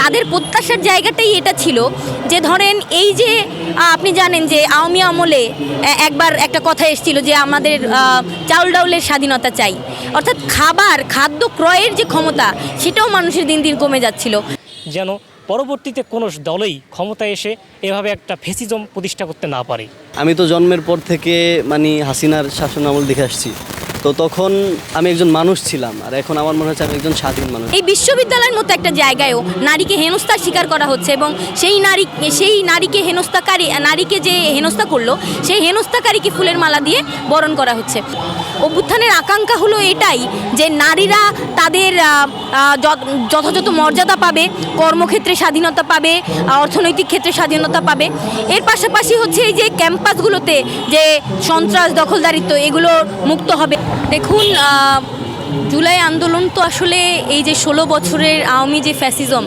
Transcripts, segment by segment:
তাদের প্রত্যাশার জায়গাটাই এটা ছিল যে ধরেন এই যে আপনি জানেন যে আওয়ামী আমলে একবার একটা কথা এসেছিল যে আমাদের চাউল ডাউলের স্বাধীনতা চাই। অর্থাৎ খাবার খাদ্য ক্রয়ের যে ক্ষমতা সেটাও মানুষের দিন দিন কমে যাচ্ছিল। যেন পরবর্তীতে কোনো দলই ক্ষমতায় এসে এভাবে একটা ফেসিজম প্রতিষ্ঠা করতে না পারে। আমি তো জন্মের পর থেকে মানে হাসিনার শাসন আমল দেখে আসছি। তো তখন আমি একজন মানুষ ছিলাম, আর এখন আমার মনে হচ্ছে আমি একজন স্বাধীন মানুষ। এই বিশ্ববিদ্যালয়ের মতো একটা জায়গায়ও নারীকে হেনস্থার শিকার করা হচ্ছে এবং সেই নারী, সেই নারীকে হেনস্থাকারী, নারীকে যে হেনস্থা করল, সেই হেনস্থাকারীকে ফুলের মালা দিয়ে বরণ করা হচ্ছে। অভ্যুত্থানের আকাঙ্ক্ষা হলো এটাই যে নারীরা তাদের যথাযথ মর্যাদা পাবে, কর্মক্ষেত্রে স্বাধীনতা পাবে, অর্থনৈতিক ক্ষেত্রে স্বাধীনতা পাবে। এর পাশাপাশি হচ্ছে এই যে ক্যাম্পাসগুলোতে যে সন্ত্রাস, দখলদারিত্ব, এগুলো মুক্ত হবে। দেখুন জুলাই আন্দোলন তো আসলে এই যে ষোলো বছরের আওয়ামী যে ফ্যাসিজম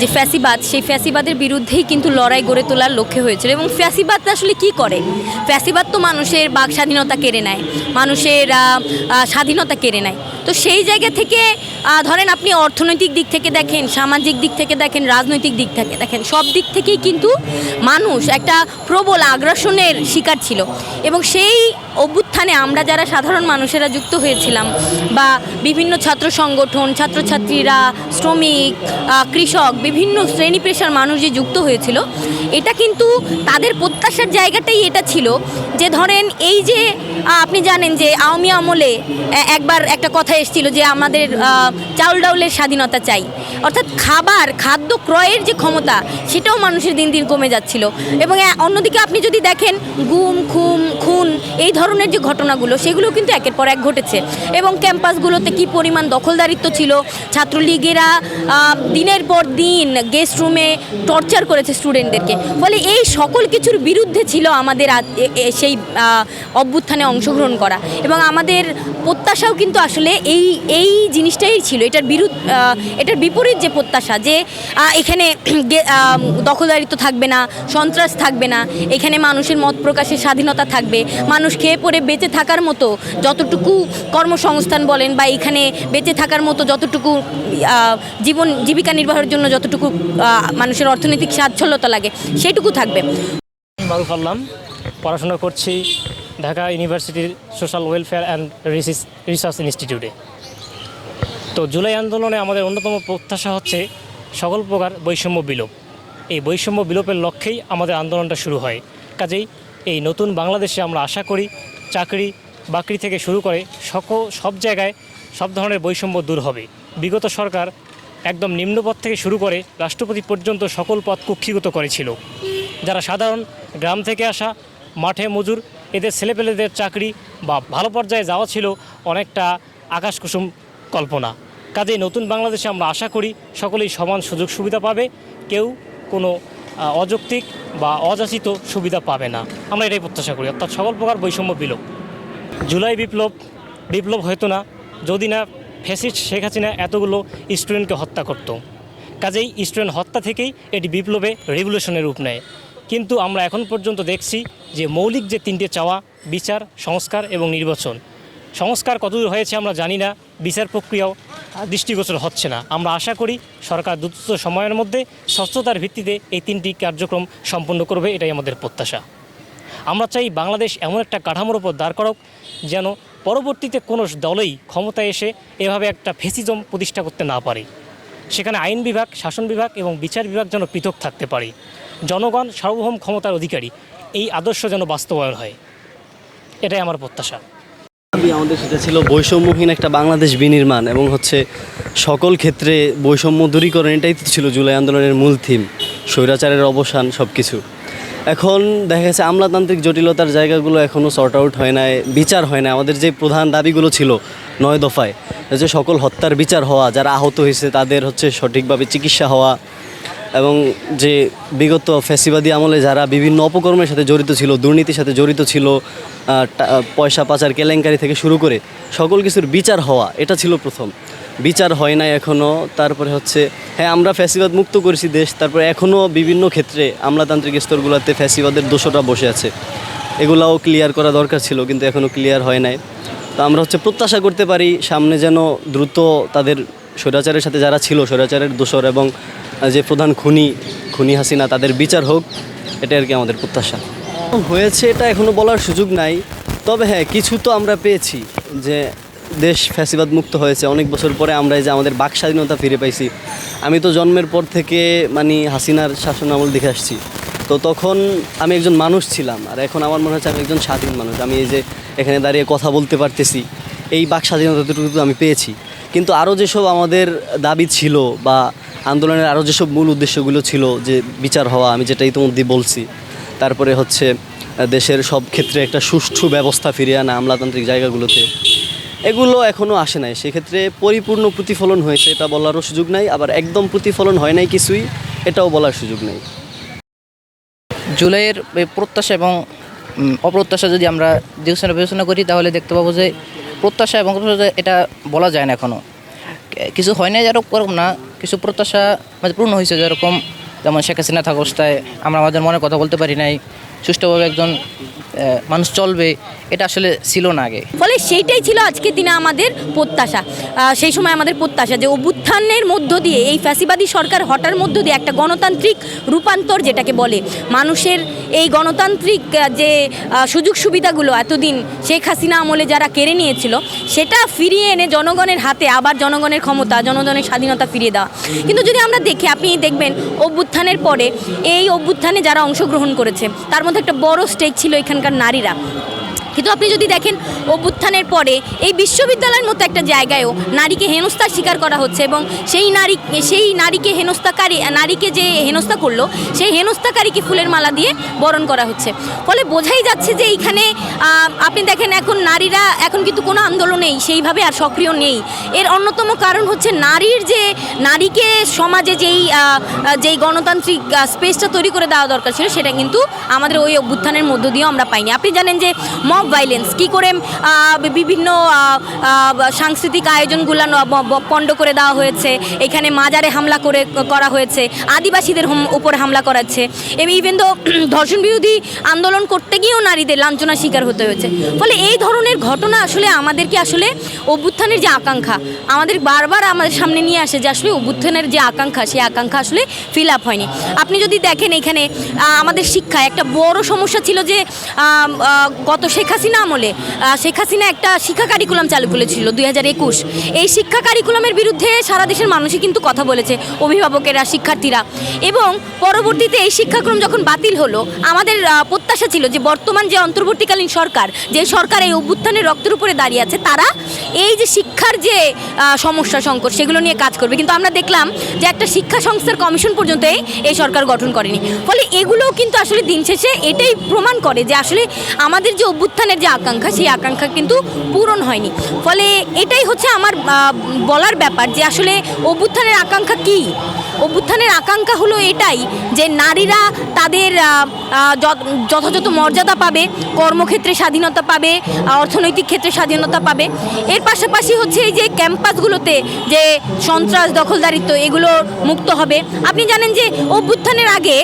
যে ফ্যাসিবাদ, সেই ফ্যাসিবাদের বিরুদ্ধেই কিন্তু লড়াই গড়ে তোলার লক্ষ্যে হয়েছিল। এবং ফ্যাসিবাদ আসলে কি করে? ফ্যাসিবাদ তো মানুষের বাক স্বাধীনতা কেড়ে নেয়, মানুষের স্বাধীনতা কেড়ে নেয়। তো সেই জায়গা থেকে ধরেন আপনি অর্থনৈতিক দিক থেকে দেখেন, সামাজিক দিক থেকে দেখেন, রাজনৈতিক দিক থেকে দেখেন, সব দিক থেকেই কিন্তু মানুষ একটা প্রবল আগ্রাসনের শিকার ছিল। এবং সেই অভ্যুত্থানে আমরা যারা সাধারণ মানুষেরা যুক্ত হয়েছিলাম বা বিভিন্ন ছাত্র সংগঠন, ছাত্রছাত্রীরা, শ্রমিক কৃষক বিভিন্ন শ্রেণি পেশার মানুষ যে যুক্ত হয়েছিল এটা কিন্তু তাদের প্রত্যাশার জায়গাটাই এটা ছিল। যে ধরেন এই যে আপনি জানেন যে আওয়ামী আমলে একবার একটা কথা এসেছিল যে আমাদের চাউল ডাউলের স্বাধীনতা চাই। অর্থাৎ খাবার, খাদ্য ক্রয়ের যে ক্ষমতা, সেটাও মানুষের দিন দিন কমে যাচ্ছিল। এবং অন্যদিকে আপনি যদি দেখেন, গুম, খুম, খুন, এই ধরনের যে ঘটনাগুলো, সেগুলো কিন্তু একের পর এক ঘটেছে। এবং ক্যাম্পাসগুলোতে কি পরিমাণ দখলদারিত্ব ছিল? ছাত্রলীগেরা দিনের পর দিন গেস্ট রুমে টর্চার করেছে স্টুডেন্টদেরকে ফলে এই সকল কিছুর বিরুদ্ধে ছিল আমাদের সেই অভ্যুত্থানে অংশগ্রহণ করা। এবং আমাদের প্রত্যাশাও কিন্তু আসলে এই এই জিনিসটাই ছিল। এটার বিরুদ্ধ এটার বিপরীত যে প্রত্যাশা যে এখানে দখলদারিত্ব থাকবে না, সন্ত্রাস থাকবে না, এখানে মানুষের মত প্রকাশের স্বাধীনতা থাকবে, মানুষ খেয়ে পড়ে বেঁচে থাকার মতো যতটুকু কর্মসংস্থান বলেন বা এখানে বেঁচে থাকার মতো যতটুকু জীবন, জীবিকা নির্বাহের জন্য যতটুকু মানুষের অর্থনৈতিক স্বাচ্ছল্যতা লাগে, সেটুকু থাকবে। মারুফ আল্লাম পড়াশোনা করছি ঢাকা ইউনিভার্সিটির সোশ্যাল ওয়েলফেয়ার অ্যান্ড রিসার্চ ইনস্টিটিউটে। তো জুলাই আন্দোলনে আমাদের অন্যতম প্রত্যাশা হচ্ছে সকল প্রকার বৈষম্য বিলোপ। এই বৈষম্য বিলোপের লক্ষ্যেই আমাদের আন্দোলনটা শুরু হয়। কাজেই এই নতুন বাংলাদেশে আমরা আশা করি চাকরি, বাকরি থেকে শুরু করে সকল সব জায়গায় সব ধরনের বৈষম্য দূর হবে। বিগত সরকার একদম নিম্নপদ থেকে শুরু করে রাষ্ট্রপতি পর্যন্ত সকল পদ কুক্ষিগত করেছিল। যারা সাধারণ গ্রাম থেকে আসা মাঠে মজুর, এদের ছেলেপেলেদের চাকরি বা ভালো পর্যায়ে যাওয়া ছিল অনেকটা আকাশ কুসুম কল্পনা। কাজেই নতুন বাংলাদেশে আমরা আশা করি সকলেই সমান সুযোগ সুবিধা পাবে, কেউ কোনো অযৌক্তিক বা অযাচিত সুবিধা পাবে না। আমরা এটাই প্রত্যাশা করি, অর্থাৎ সকল প্রকার বৈষম্য বিলোপ। জুলাই বিপ্লব বিপ্লব হতো না, যদি না ফ্যাসিস্ট শেখ হাসিনা এতগুলো স্টুডেন্টকে হত্যা করত। কাজেই স্টুডেন্ট হত্যা থেকেই এটি বিপ্লবে রেভলিউশনের রূপ নেয়। কিন্তু আমরা এখন পর্যন্ত দেখছি যে মৌলিক যে তিনটে চাওয়া, বিচার, সংস্কার এবং নির্বাচন। সংস্কার কতদূর হয়েছে আমরা জানি না, বিচার প্রক্রিয়াও দৃষ্টিগোচর হচ্ছে না। আমরা আশা করি সরকার দ্রুত সময়ের মধ্যে স্বচ্ছতার ভিত্তিতে এই তিনটি কার্যক্রম সম্পন্ন করবে, এটাই আমাদের প্রত্যাশা। আমরা চাই বাংলাদেশ এমন একটা কাঠামোর উপর দাঁড় করক, যেন পরবর্তীতে কোনো দলেই ক্ষমতায় এসে এভাবে একটা ফেসিজম প্রতিষ্ঠা করতে না পারে। সেখানে আইন বিভাগ, শাসন বিভাগ এবং বিচার বিভাগ যেন পৃথক থাকতে পারে। জনগণ সার্বভৌম ক্ষমতার অধিকারী। এই আদর্শ যেন বাস্তবায়ন হয়। এটাই আমার প্রত্যাশা। আমাদের সেটা ছিল বৈষম্যহীন একটা বাংলাদেশ বিনির্মাণ এবং হচ্ছে সকল ক্ষেত্রে বৈষম্য দূরীকরণ, এটাই তো ছিল জুলাই আন্দোলনের মূল থিম স্বৈরাচারের অবসান সব কিছু এখন দেখা গেছে আমলাতান্ত্রিক জটিলতার জায়গাগুলো এখনও সর্ট আউট হয় নাই, বিচার হয় না আমাদের যে প্রধান দাবিগুলো ছিল নয় দফায়, যে সকল হত্যার বিচার হওয়া, যারা আহত হয়েছে তাদের হচ্ছে সঠিকভাবে চিকিৎসা হওয়া এবং যে বিগত ফ্যাসিবাদী আমলে যারা বিভিন্ন অপকর্মের সাথে জড়িত ছিল, দুর্নীতির সাথে জড়িত ছিল পয়সা পাচার, কেলেঙ্কারি থেকে শুরু করে সকল কিছুর বিচার হওয়া, এটা ছিল প্রথম। বিচার হয় নাই এখনও তারপরে হচ্ছে হ্যাঁ আমরা ফ্যাসিবাদ মুক্ত করেছি দেশ, তারপরে এখনও বিভিন্ন ক্ষেত্রে আমলাতান্ত্রিক স্তরগুলোতে ফ্যাসিবাদের দোষটা বসে আছে। এগুলাও ক্লিয়ার করা দরকার ছিল, কিন্তু এখনও ক্লিয়ার হয় নাই। তো আমরা হচ্ছে প্রত্যাশা করতে পারি, সামনে যেন দ্রুত তাদের স্বৈরাচারের সাথে যারা ছিল, স্বৈরাচারের দোষর এবং যে প্রধান খুনি খুনি হাসিনা, তাদের বিচার হোক এটা আর কি আমাদের প্রত্যাশা। হয়েছে এটা এখনও বলার সুযোগ নাই, তবে হ্যাঁ কিছু তো আমরা পেয়েছি যে দেশ ফ্যাসিবাদ মুক্ত হয়েছে। অনেক বছর পরে আমরা যে আমাদের বাক স্বাধীনতা ফিরে পাইছি। আমি তো জন্মের পর থেকে মানে হাসিনার শাসন আমল দেখে আসছি। তো তখন আমি একজন মানুষ ছিলাম, আর এখন আমার মনে হচ্ছে আমি একজন স্বাধীন মানুষ। আমি এই যে এখানে দাঁড়িয়ে কথা বলতে পারতেছি, এই বাক স্বাধীনতাটুকু আমি পেয়েছি। কিন্তু আরও যেসব আমাদের দাবি ছিল বা আন্দোলনের আরও যেসব মূল উদ্দেশ্যগুলো ছিল যে বিচার হওয়া, আমি যেটা ইতিমধ্যে বলছি, তারপরে হচ্ছে দেশের সব ক্ষেত্রে একটা সুষ্ঠু ব্যবস্থা ফিরিয়ে আনা আমলাতান্ত্রিক জায়গাগুলোতে, এগুলো এখনও আসে নাই। সেক্ষেত্রে পরিপূর্ণ প্রতিফলন হয়েছে, এটা বলারও সুযোগ নাই। আবার একদম প্রতিফলন হয় নাই কিছুই, এটাও বলার সুযোগ নেই। জুলাইয়ের প্রত্যাশা এবং অপ্রত্যাশা যদি আমরা বিবেচনা করি, তাহলে দেখতে পাবো যে প্রত্যাশা এবং এটা বলা যায় না এখনও কিছু হয় না যেরকম না, কিছু প্রত্যাশা মানে পূর্ণ হয়েছে যেরকম যেমন শেখ হাসিনা থাকা অবস্থায় আমরা আমাদের মনে কথা বলতে পারি নাই। সুষ্ঠুভাবে একজন মানুষ চলবে, এটা আসলে ছিল না আগে। ফলে সেইটাই ছিল আজকে দিনে আমাদের প্রত্যাশা। সেই সময় আমাদের প্রত্যাশা যে অভ্যুত্থানের মধ্য দিয়ে, এই ফ্যাসিবাদী সরকার হটার মধ্য দিয়ে একটা গণতান্ত্রিক রূপান্তর যেটাকে বলে, মানুষের এই গণতান্ত্রিক যে সুযোগ সুবিধাগুলো এতদিন শেখ হাসিনা আমলে যারা কেড়ে নিয়েছিল, সেটা ফিরিয়ে এনে জনগণের হাতে, আবার জনগণের ক্ষমতা, জনগণের স্বাধীনতা ফিরিয়ে দেওয়া। কিন্তু যদি আমরা দেখি, আপনি দেখবেন, অভ্যুত্থানের পরে, এই অভ্যুত্থানে যারা অংশগ্রহণ করেছে, তার মধ্যে একটা বড় স্টেজ ছিল এখানকার নারীরা। কিন্তু আপনি যদি দেখেন অভ্যুত্থানের পরে এই বিশ্ববিদ্যালয়ের মতো একটা জায়গায়ও নারীকে হেনস্থার শিকার করা হচ্ছে এবং সেই নারী, সেই নারীকে হেনস্থাকারী, নারীকে যে হেনস্থা করল, সেই হেনস্থাকারীকে ফুলের মালা দিয়ে বরণ করা হচ্ছে। ফলে বোঝাই যাচ্ছে যে এইখানে আপনি দেখেন এখন নারীরা, এখন কিন্তু কোনো আন্দোলনেই সেইভাবে আর সক্রিয় নেই। এর অন্যতম কারণ হচ্ছে নারীর যে, নারীকে সমাজে যেই যেই গণতান্ত্রিক স্পেসটা তৈরি করে দেওয়া দরকার ছিল, সেটা কিন্তু আমাদের ওই অভ্যুত্থানের মধ্য দিয়েও আমরা পাইনি। আপনি জানেন যে মব ভাইলেন্স কী করে বিভিন্ন সাংস্কৃতিক আয়োজনগুলো পণ্ড করে দেওয়া হয়েছে। এখানে মাজারে হামলা করে করা হয়েছে। আদিবাসীদের উপরে হামলা করাচ্ছে। ইভেন তো ধর্ষণ বিরোধী আন্দোলন করতে গিয়েও নারীদের লাঞ্ছনার শিকার হতে হয়েছে। ফলে এই ধরনের ঘটনা আসলে আমাদেরকে আসলে অভ্যুত্থানের যে আকাঙ্ক্ষা, আমাদের বারবার আমাদের সামনে নিয়ে আসে যে আসলে অভ্যুত্থানের যে আকাঙ্ক্ষা, সেই আকাঙ্ক্ষা আসলে ফিল আপ হয়নি। আপনি যদি দেখেন এখানে আমাদের শিক্ষায় একটা বড় সমস্যা ছিল যে গত শেখ হাসিনা আমলে শেখ হাসিনা একটা শিক্ষা কারিকুলাম চালু করেছিল দুই হাজার একুশ। এই শিক্ষা কারিকুলামের বিরুদ্ধে সারা দেশের মানুষই কিন্তু কথা বলেছে অভিভাবকেরা, শিক্ষার্থীরা। এবং পরবর্তীতে এই শিক্ষাক্রম যখন বাতিল হলো, আমাদের প্রত্যাশা ছিল যে বর্তমান যে অন্তর্বর্তীকালীন সরকার, যে সরকার এই অভ্যুত্থানের রক্তের উপরে দাঁড়িয়ে আছে, তারা এই যে শিক্ষার যে সমস্যা, সংকট, সেগুলো নিয়ে কাজ করবে। কিন্তু আমরা দেখলাম যে একটা শিক্ষা সংস্থার কমিশন পর্যন্ত এই সরকার গঠন করেনি। ফলে এগুলোও কিন্তু আসলে দিন শেষে এটাই প্রমাণ করে যে আসলে আমাদের যে অভ্যুত্থানের যে আকাঙ্ক্ষা, সেই আকাঙ্ক্ষা কিন্তু পূরণ হয়নি। ফলে এটাই হচ্ছে আমার বলার ব্যাপার যে আসলে অভ্যুত্থানের আকাঙ্ক্ষা কী? অভ্যুত্থানের আকাঙ্ক্ষা হলো এটাই যে নারীরা তাদের যথাযথ মর্যাদা পাবে, কর্মক্ষেত্রে স্বাধীনতা পাবে অর্থনৈতিক ক্ষেত্রে স্বাধীনতা পাবে। এর পাশাপাশি হচ্ছে এই যে ক্যাম্পাসগুলোতে যে সন্ত্রাস, দখলদারিত্ব, এগুলো মুক্ত হবে। আপনি জানেন যে অভ্যুত্থানের আগে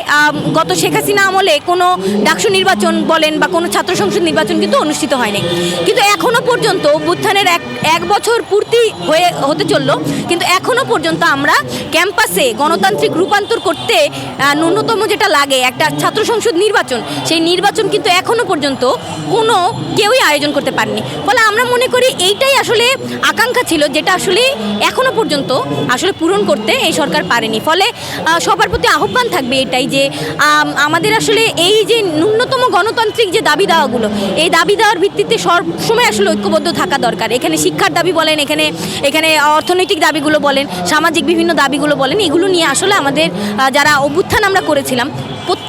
গত শেখ হাসিনা আমলে কোনো ডাকসু নির্বাচন বলেন বা কোনো ছাত্র সংসদ নির্বাচন কিন্তু অনুষ্ঠিত হয়নি। কিন্তু এখনও পর্যন্ত অভ্যুত্থানের এক এক বছর পূর্তি হয়ে, হতে চলল। কিন্তু এখনও পর্যন্ত আমরা ক্যাম্পাসে গণতান্ত্রিক রূপান্তর করতে ন্যূনতম যেটা লাগে, একটা ছাত্র সংসদ নির্বাচন, সেই নির্বাচন কিন্তু এখনও পর্যন্ত কোনো কেউই আয়োজন করতে পারেনি। ফলে আমরা মনে করি এইটাই আসলে আকাঙ্ক্ষা ছিল, যেটা আসলে এখনও পর্যন্ত আসলে পূরণ করতে এই সরকার পারেনি। ফলে সবার প্রতি আহ্বান থাকবে এটাই যে আমাদের আসলে এই যে ন্যূনতম গণতান্ত্রিক যে দাবি দেওয়াগুলো, এই দাবি দেওয়ার ভিত্তিতে সব সময় আসলে ঐক্যবদ্ধ থাকা দরকার। এখানে শিক্ষার দাবি বলেন, এখানে এখানে অর্থনৈতিক দাবিগুলো বলেন, সামাজিক বিভিন্ন দাবিগুলো বলেন, এগুলো নিয়ে আসলে আমাদের যারা অভ্যুত্থান আমরা করেছিলাম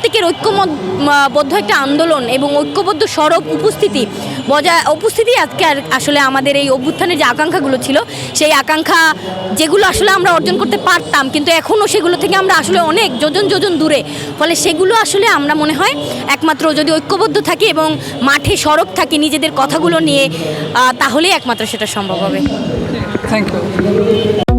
প্রত্যেকের ঐক্যবদ্ধ একটা আন্দোলন এবং ঐক্যবদ্ধ সড়ক উপস্থিতি বজায়, উপস্থিতি আজকে আসলে আমাদের এই অভ্যুত্থানের যে আকাঙ্ক্ষাগুলো ছিল, সেই আকাঙ্ক্ষা যেগুলো আসলে আমরা অর্জন করতে পারতাম, কিন্তু এখনও সেগুলো থেকে আমরা আসলে অনেক যোজন যোজন দূরে। ফলে সেগুলো আসলে আমরা মনে হয় একমাত্র যদি ঐক্যবদ্ধ থাকি এবং মাঠে সড়ক থাকি নিজেদের কথাগুলো নিয়ে তাহলেই একমাত্র সেটা সম্ভব হবে। Thank you